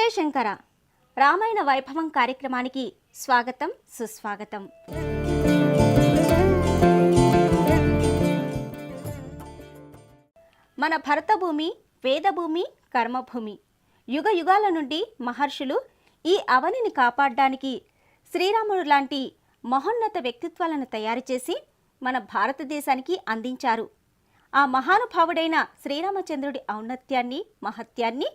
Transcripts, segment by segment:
విద్యాశంకర రామాయణ వైభవం కార్యక్రమానికి స్వాగతం సుస్వాగతం. మన భరతభూమి వేదభూమి కర్మభూమి. యుగ యుగాల నుండి మహర్షులు ఈ అవనిని కాపాడడానికి శ్రీరాముడు లాంటి మహోన్నత వ్యక్తిత్వాలను తయారు చేసి మన భారతదేశానికి అందించారు. ఆ మహానుభావుడైన శ్రీరామచంద్రుడి ఔన్నత్యాన్ని మహత్యాన్ని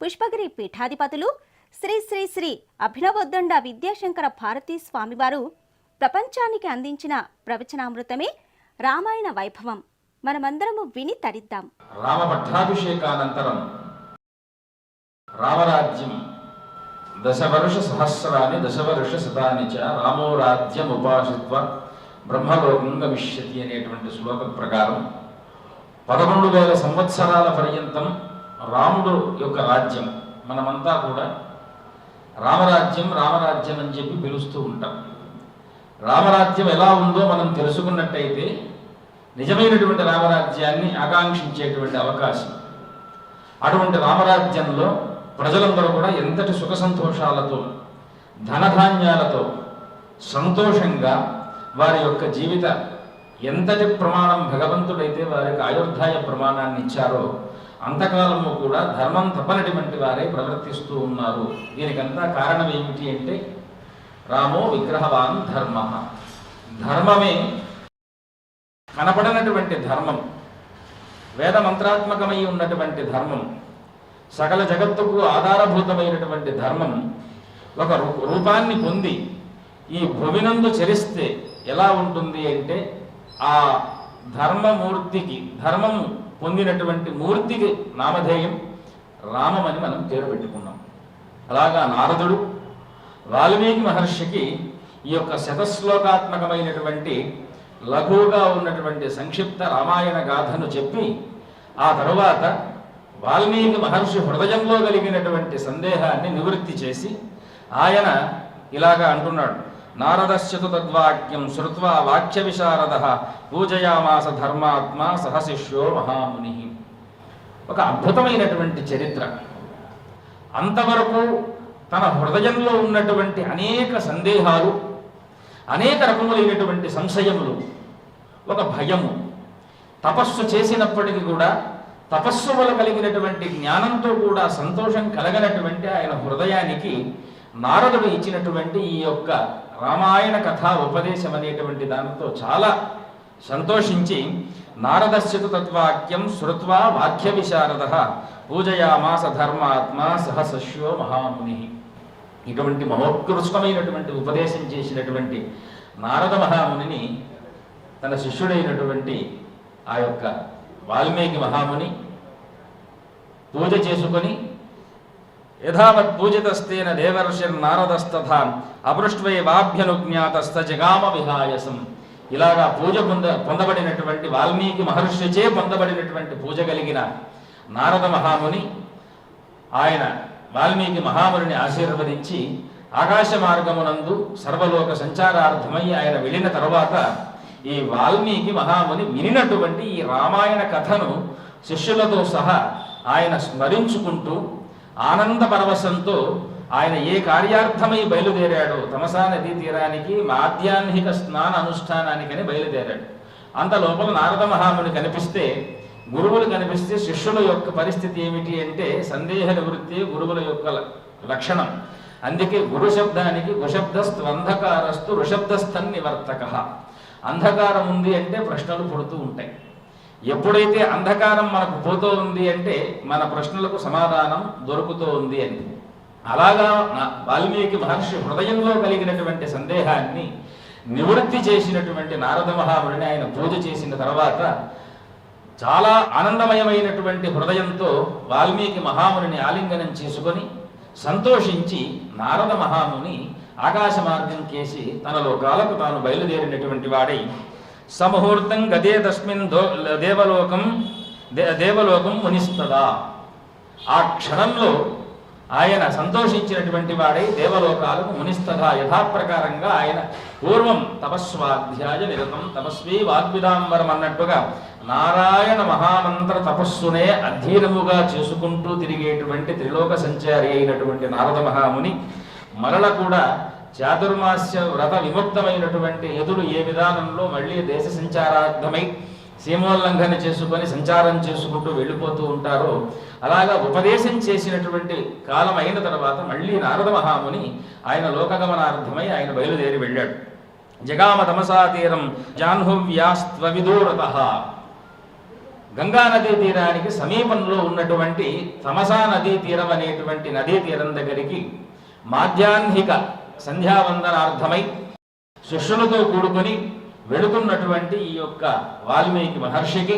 పుష్పగిరి పీఠాధిపతులు శ్రీ శ్రీ శ్రీ అభినవోద్దండ విద్యాశంకర భారతీ స్వామివారు ప్రపంచానికి అందించిన ప్రవచనామృతమే రామాయణ వైభవం. మనమందరము విని తరిద్దాం. రామ పట్టాభిషేకానంతరం రామరాజ్యం దశవర్ష సహస్రాన్ని దశవర్ష శతాన్ని చ రామో రాజ్యం ఉపాసిత్వ బ్రహ్మలోకం గమిష్యతి అనేటువంటి శ్లోకం ప్రకారం పదకొండు వేల సంవత్సరాల పర్యంతం రాముడు యొక్క రాజ్యం మనమంతా కూడా రామరాజ్యం రామరాజ్యం అని చెప్పి పిలుస్తూ ఉంటాం. రామరాజ్యం ఎలా ఉందో మనం తెలుసుకున్నట్టయితే నిజమైనటువంటి రామరాజ్యాన్ని ఆకాంక్షించేటువంటి అవకాశం. అటువంటి రామరాజ్యంలో ప్రజలందరూ కూడా ఎంతటి సుఖ సంతోషాలతో ధనధాన్యాలతో సంతోషంగా వారి యొక్క జీవిత ఎంతటి ప్రమాణం భగవంతుడైతే వారికి ఆయుర్ధాయ ప్రమాణాన్ని ఇచ్చారో అంతకాలము కూడా ధర్మం తప్పనటువంటి వారే ప్రవర్తిస్తూ ఉన్నారు. దీనికంతా కారణం ఏమిటి అంటే రామో విగ్రహవాన్ ధర్మ. ధర్మమే కనపడనటువంటి ధర్మం. వేద మంత్రాత్మకమై ఉన్నటువంటి ధర్మం. సకల జగత్తుకు ఆధారభూతమైనటువంటి ధర్మం. ఒక రూపాన్ని పొంది ఈ భువినందు చరిస్తే ఎలా ఉంటుంది అంటే ఆ ధర్మమూర్తికి ధర్మం పొందినటువంటి మూర్తికి నామధేయం రామమని మనం పేరు పెట్టుకున్నాం. అలాగా నారదుడు వాల్మీకి మహర్షికి ఈ యొక్క శతశ్లోకాత్మకమైనటువంటి లఘువుగా ఉన్నటువంటి సంక్షిప్త రామాయణ గాథను చెప్పి ఆ తరువాత వాల్మీకి మహర్షి హృదయంలో కలిగినటువంటి సందేహాన్ని నివృత్తి చేసి ఆయన ఇలాగా అంటున్నాడు. నారదశ్చతు తద్వాక్యం శృత్వా వాక్య విశారద పూజయామాస ధర్మాత్మ సహశిష్యో మహాముని ఒక అద్భుతమైనటువంటి చరిత్ర. అంతవరకు తన హృదయంలో ఉన్నటువంటి అనేక సందేహాలు అనేక రకములైనటువంటి సంశయములు ఒక భయము. తపస్సు చేసినప్పటికీ కూడా తపస్సు వల్ల కలిగినటువంటి జ్ఞానంతో కూడా సంతోషం కలగనటువంటి ఆయన హృదయానికి నారదుడు ఇచ్చినటువంటి ఈ యొక్క రామాయణ కథా ఉపదేశం అనేటువంటి దానితో చాలా సంతోషించి నారదశ్యతు తత్వాక్యం శృత్వా వాక్య విశారద పూజయామాస ధర్మాత్మ సహసశ్యో మహాముని. ఇటువంటి మహోత్కృష్టమైనటువంటి ఉపదేశం చేసినటువంటి నారద మహామునిని తన శిష్యుడైనటువంటి ఆ యొక్క వాల్మీకి మహాముని పూజ చేసుకొని యథావత్ పూజితస్తేన దేవర్షిర్నారదస్తథా అపృష్ట్వై వాభ్యనుజ్ఞాతస్థ జగామ విహాయసం. ఇలాగా పూజ పొంద పొందబడినటువంటి వాల్మీకి మహర్షిచే పొందబడినటువంటి పూజ కలిగిన నారద మహాముని ఆయన వాల్మీకి మహాముని ఆశీర్వదించి ఆకాశ మార్గమునందు సర్వలోక సంచారార్థమై ఆయన వెళ్ళిన తరువాత ఈ వాల్మీకి మహాముని వినినటువంటి ఈ రామాయణ కథను శిష్యులతో సహా ఆయన స్మరించుకుంటూ ఆనంద పరవశంతో ఆయన ఏ కార్యార్థమై బయలుదేరాడో తమసా నదీ తీరానికి మాధ్యాహ్నిక స్నాన అనుష్ఠానానికని బయలుదేరాడు. అంత లోపల నారద మహాముని కనిపిస్తే గురువులు కనిపిస్తే శిష్యుల యొక్క పరిస్థితి ఏమిటి అంటే సందేహ నివృత్తి గురువుల యొక్క ల- లక్షణం. అందుకే గురు శబ్దానికి గుశబ్దస్తు అంధకారస్తు ఋషబ్దస్థన్ నివర్తక. అంధకారం ఉంది అంటే ప్రశ్నలు పుడుతూ ఉంటాయి. ఎప్పుడైతే అంధకారం మనకు పోతూ ఉంది అంటే మన ప్రశ్నలకు సమాధానం దొరుకుతూ ఉంది అని అలాగా వాల్మీకి మహర్షి హృదయంలో కలిగినటువంటి సందేహాన్ని నివృత్తి చేసినటువంటి నారద మహాముని ఆయన పూజ చేసిన తర్వాత చాలా ఆనందమయమైనటువంటి హృదయంతో వాల్మీకి మహాముని ఆలింగనం చేసుకొని సంతోషించి నారద మహాముని ఆకాశ మార్గం కేసి తన లోకాలకు తాను బయలుదేరినటువంటి వాడై సమహూర్తం గదే తస్మిన్ దో దేవలోకం దేవలోకం మునిస్తదా. ఆ క్షణంలో ఆయన సంతోషించినటువంటి వాడై దేవలోకాలకు మునిస్తదా. యథాప్రకారంగా ఆయన పూర్వం తపస్వాధ్యాయ నిరతం తపస్వి వాగ్విదాంబరం అన్నట్టుగా నారాయణ మహామంత్ర తపస్సునే అధీనముగా చేసుకుంటూ తిరిగేటువంటి త్రిలోక సంచారి అయినటువంటి నారద మహాముని మరల కూడా చాతుర్మాస్య వ్రత విముక్తమైనటువంటి ఎదురు ఏ విధానంలో మళ్ళీ దేశ సంచారార్థమై సీమోల్లంఘన చేసుకొని సంచారం చేసుకుంటూ వెళ్ళిపోతూ ఉంటారో అలాగా ఉపదేశం చేసినటువంటి కాలం అయిన తర్వాత మళ్ళీ నారద మహాముని ఆయన లోకగమనార్థమై ఆయన బయలుదేరి వెళ్ళాడు. జగామ తమసా తీరం విదూరత గంగా నదీ తీరానికి సమీపంలో ఉన్నటువంటి తమసా నదీ తీరం అనేటువంటి నదీ తీరం దగ్గరికి మాధ్యాహ్నిక సంధ్యావందనార్థమై శిష్యులతో కూడుకొని వెళుతున్నటువంటి ఈ యొక్క వాల్మీకి మహర్షికి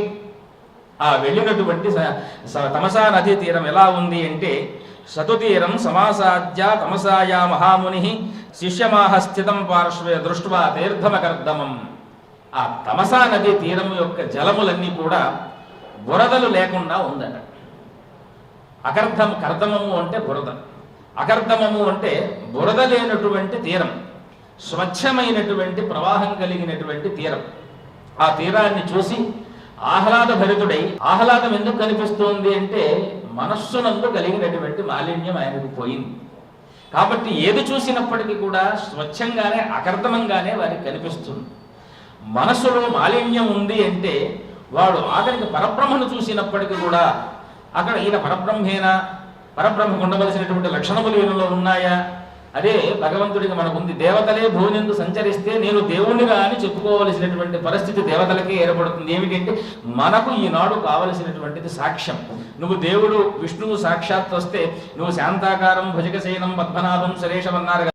ఆ వెళ్ళినటువంటి తమసా నదీ తీరం ఎలా ఉంది అంటే సతుతీరం సమాసాద్య తమసాయా మహాముని శిష్యమాహ స్థితం పార్శ్వే దృష్ట్వా తీర్థమకర్దమం. ఆ తమసా నదీ తీరం యొక్క జలములన్నీ కూడా బురదలు లేకుండా ఉందట. అకర్ధం కర్దమము అంటే బురద. అకర్దమము అంటే బురద లేనటువంటి తీరం స్వచ్ఛమైనటువంటి ప్రవాహం కలిగినటువంటి తీరం. ఆ తీరాన్ని చూసి ఆహ్లాద భరితుడై ఆహ్లాదం ఎందుకు కనిపిస్తోంది అంటే మనస్సునందు కలిగినటువంటి మాలిన్యం ఆయనకు పోయింది. కాబట్టి ఏది చూసినప్పటికీ కూడా స్వచ్ఛంగానే అకర్దమంగానే వారికి కనిపిస్తుంది. మనసులో మాలిన్యం ఉంది అంటే వాడు ఆఖరికి పరబ్రహ్మను చూసినప్పటికీ కూడా అక్కడ ఈయన పరబ్రహ్మేనా? పరబ్రహ్మకు ఉండవలసినటువంటి లక్షణములు వీళ్ళలో ఉన్నాయా? అదే భగవంతుడికి మనకుంది దేవతలే భూమిందు సంచరిస్తే నేను దేవుణ్ణిగా అని చెప్పుకోవలసినటువంటి పరిస్థితి దేవతలకే ఏర్పడుతుంది. ఏమిటంటే మనకు ఈనాడు కావలసినటువంటిది సాక్ష్యం. నువ్వు దేవుడు విష్ణువు సాక్షాత్ వస్తే నువ్వు శాంతాకారం భుజగశయనం పద్మనాభం సురేషం అన్నారు